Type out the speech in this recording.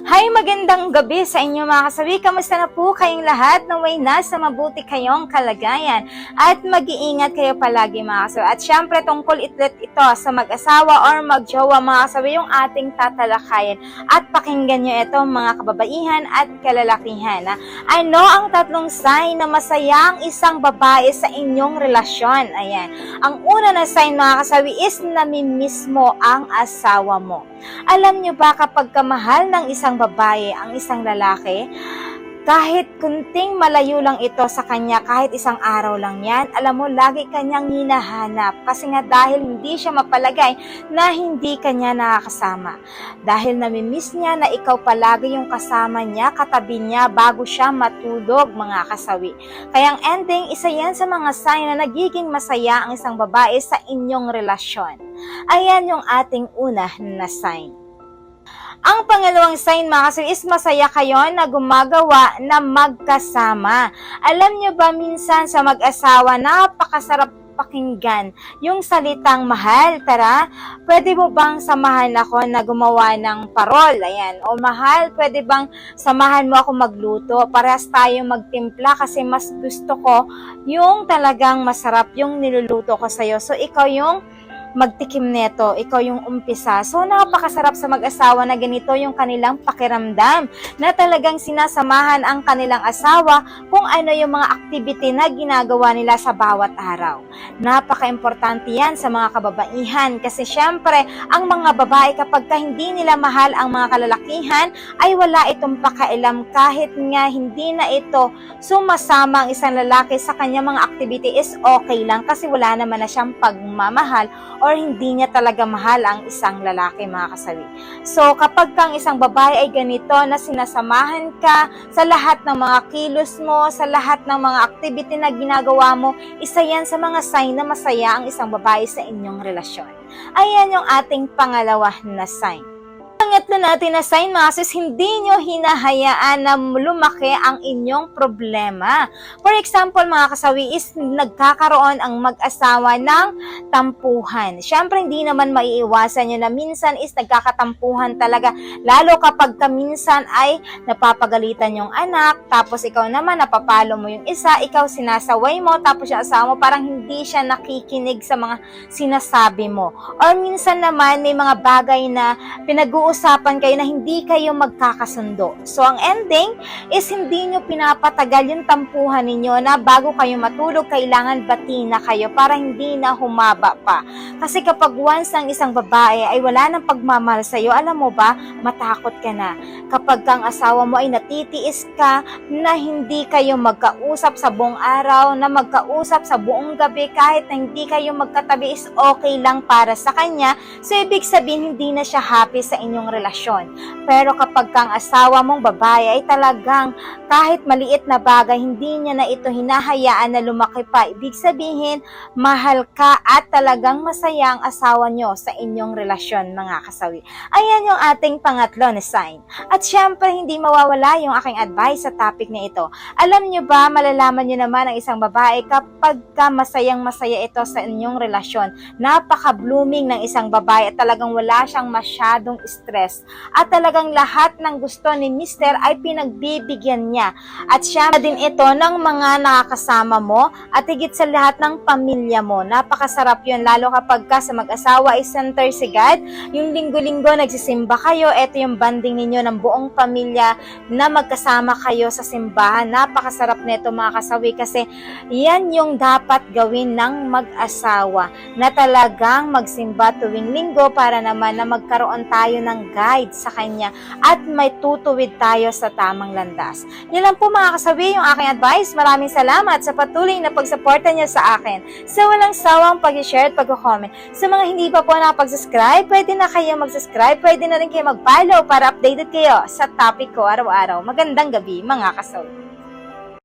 Hi, magandang gabi sa inyo mga kasabi. Kamusta na po kayong lahat? Naway nasa mabuti kayong kalagayan. At mag-iingat kayo palagi mga kasabi. At syempre, tungkol itlet ito sa mag-asawa or mag-jowa mga kasabi yung ating tatalakayin. At pakinggan nyo ito mga kababaihan at kalalakihan. ha? Ano ang tatlong sign na masaya ang isang babae sa inyong relasyon? Ayan. Ang una na sign mga kasabi is namimiss mo ang asawa mo. Alam nyo ba kapag kamahal ng isang babae ang isang lalaki, kahit kunting malayo lang ito sa kanya, kahit isang araw lang yan, alam mo, lagi kanyang hinahanap. Kasi nga dahil hindi siya mapalagay na hindi kanya nakakasama. Dahil namimiss niya na ikaw palagi yung kasama niya, katabi niya bago siya matulog, mga kasawi. Kaya ang ending, isa yan sa mga sign na nagiging masaya ang isang babae sa inyong relasyon. Ayan yung ating una na sign. Ang pangalawang sign mga kasawi is masaya kayo na gumagawa na magkasama. Alam nyo ba minsan sa mag-asawa napakasarap pakinggan yung salitang mahal, tara, pwede mo bang samahan ako na gumawa ng parol, ayan, o mahal, pwede bang samahan mo ako magluto, parehas tayo magtimpla kasi mas gusto ko yung talagang masarap yung niluluto ko sa'yo. So, ikaw yung magtikim neto, ikaw yung umpisa. So, napakasarap sa mag-asawa na ganito yung kanilang pakiramdam, na talagang sinasamahan ang kanilang asawa kung ano yung mga activity na ginagawa nila sa bawat araw. Napaka-importante yan sa mga kababaihan kasi syempre, ang mga babae kapag ka hindi nila mahal ang mga kalalakihan, ay wala itong pakailam kahit nga hindi na ito sumasama ang isang lalaki sa kanyang mga activity is okay lang kasi wala naman na siyang pagmamahal or hindi niya talaga mahal ang isang lalaki mga kasawi. So kapag kang isang babae ay ganito na sinasamahan ka sa lahat ng mga kilos mo, sa lahat ng mga activity na ginagawa mo, isa yan sa mga sign na masaya ang isang babae sa inyong relasyon. Ayan yung ating pangalawa na sign. Pangatlo natin na sign mga sis, hindi nyo hinahayaan na lumaki ang inyong problema. For example, mga kasawi is nagkakaroon ang mag-asawa ng tampuhan. Siyempre, hindi naman maiiwasan yun na minsan is nagkakatampuhan talaga. Lalo kapag kaminsan ay napapagalitan yung anak, tapos ikaw naman napapalo mo yung isa, ikaw sinasaway mo, tapos yung asawa mo parang hindi siya nakikinig sa mga sinasabi mo. Or minsan naman may mga bagay na pinag-uusapan kayo na hindi kayo magkakasundo. So, ang ending is hindi nyo pinapatagal yung tampuhan ninyo na bago kayo matulog, kailangan bati na kayo para hindi na humaba pa. Kasi kapag once ang isang babae ay wala ng pagmamahal sa'yo, alam mo ba, matakot ka na. Kapag kang asawa mo ay natitiis ka na hindi kayo magkausap sa buong araw, na magkausap sa buong gabi, kahit na hindi kayo magkatabi is okay lang para sa kanya, so ibig sabihin hindi na siya happy sa inyong relasyon. Pero kapag kang asawa mong babae ay talagang kahit maliit na bagay, hindi niya na ito hinahayaan na lumaki pa. Ibig sabihin, mahal ka at talagang masaya ang asawa nyo sa inyong relasyon, mga kasawi. Ayan yung ating pangatlo na sign. At syempre, hindi mawawala yung aking advice sa topic na ito. Alam nyo ba, malalaman nyo naman ang isang babae kapag ka masayang masaya ito sa inyong relasyon. Napaka-blooming ng isang babae at talagang wala siyang masyadong stress. At talagang lahat ng gusto ni Mister ay pinagbibigyan niya. At siya na din ito ng mga nakakasama mo at higit sa lahat ng pamilya mo. Napakasarap yun, lalo kapag ka sa mag-asawa ay center si God. Yung linggo-linggo nagsisimba kayo, ito yung banding ninyo ng buong pamilya na magkasama kayo sa simbahan. Napakasarap nito mga kasawi kasi yan yung dapat gawin ng mag-asawa na talagang magsimba tuwing linggo para naman na magkaroon tayo ng guide sa kanya at may tutuwid tayo sa tamang landas. Yan lang po mga kasawi yung aking advice. Maraming salamat sa patuloy na pagsuporta niya sa akin. Sa walang sawang pag-share at pag-comment. Sa mga hindi pa po nakapag-subscribe, pwede na kayo mag-subscribe. Pwede na rin kayo mag-follow para updated kayo sa topic ko araw-araw. Magandang gabi mga kasawi.